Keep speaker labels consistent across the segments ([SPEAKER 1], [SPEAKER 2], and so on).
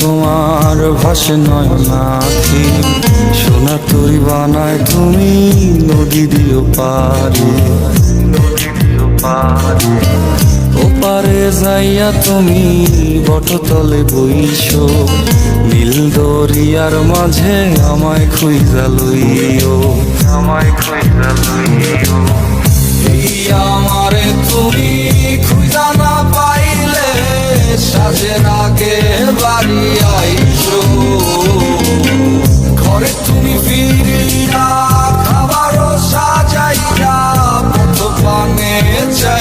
[SPEAKER 1] তোমার ভাসে নয় নাকি সোনা তরি বানায় তুমি নদী দিও পারে নদী দিও পারে ওপারে যাইয়া তুমি বটতলে বইছো নীল দরিয়ার মাঝে আমায় খুঁজা লইও, আমায় খুঁজা লইও। আমারে তুমি খুঁজা না পাইলে সাজের আগে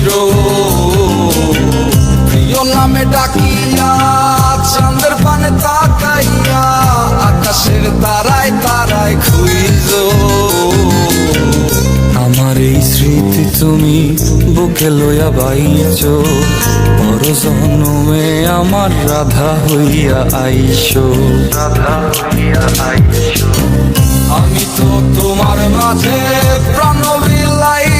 [SPEAKER 1] কইর প্রিয় নামে ডাকিয়া চাঁদের পানে তাকাইয়া আকাশের তারায় তারায় খুইজ আমার এই স্মৃতি তুমি বুকে লইয়া বাইছ বড় জন্মে আমার রাধা হইয়া আইসো রাধা হইয়া আইসো আমি তো তোমার মাঝে প্রাণ বিলাইছি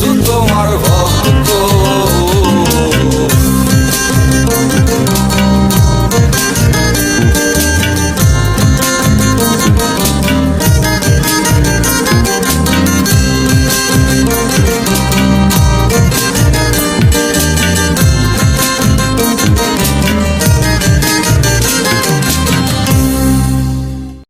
[SPEAKER 1] জানি